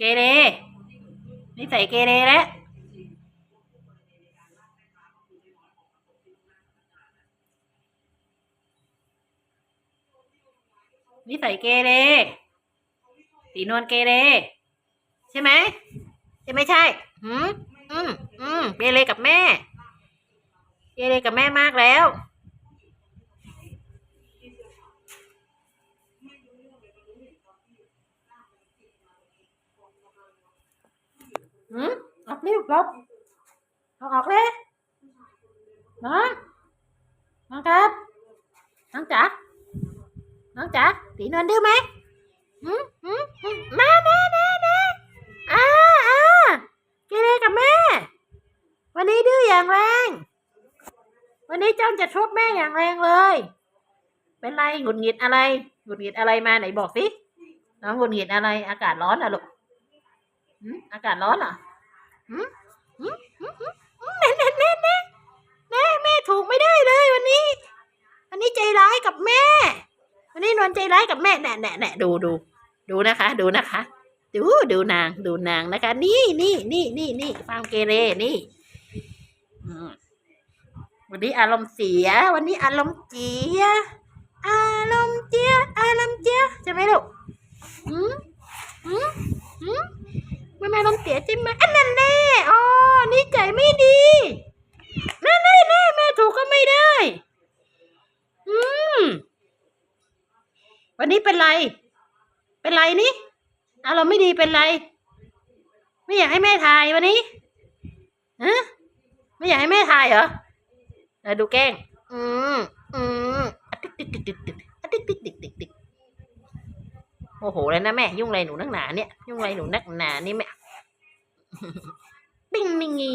เกเรนิสัยเกเรแล้วนิสัยเกเร สีนวลเกเรใช่ไหมใช่ไม่ใช่หืมอืมอืมเกเรกับแม่ เกเรกับแม่มากแล้วหืมออกเร็วลบเอาออกเลยน้องน้องครับน้องจ๋าน้องจ๋าตีนอนดื้อไหม แม่แม่แม่แม่อ่าอ่าเกเรกับแม่ วันนี้ดื้ออย่างแรง วันนี้จ้องจะทุบแม่อย่างแรงเลย เป็นไรหงุดหงิดอะไรหงุดหงิดอะไรมาไหนบอกสิน้องหงุดหงิดอะไร อากาศร้อนอะลูกหืมอากาศร้อนเหรอหืมหืมหืมหืมแม่แม่แม่แม่แม่แม่ถูกไม่ได้เลยวันนี้ วันนี้ใจร้ายกับแม่ วันใจร้ายกับแม่แน่แน่แน่ดูดูดูนะคะ ดูนะคะ ดูดูนางดูนางนะคะ นี่นี่นี่นี่นี่ฟามเกเรนี่วันนี้อารมณ์เสีย วันนี้อารมณ์เจียอารมณ์เจียอารมณ์เจียใช่ไหมลูกอืมอืมอืมแม่แม่อารมณ์เสียใช่ไหมอันนั้นแน่อ๋อนี่ใจไม่ดีแน่แน่แน่แม่ถูกก็ไม่ได้ อืม วันนี้เป็นไร เป็นไรนี่อารมณ์ไม่ดีเป็นไร ไม่อยากให้แม่ถ่ายวันนี้ฮะไม่อยากให้แม่ถ่ายเหรอเออดูแกล้ง อืมอืมอะติ๊กติ๊กติ๊กติ๊กติ๊กอะติ๊กติ๊กติ๊กติ๊กติ๊กโอ้โหเลยนะแม่ ยุ่งอะไรหนูนักหนาเนี่ย ยุ่งอะไรหนูนักหนานี่แม่ ปิ้งมิงงี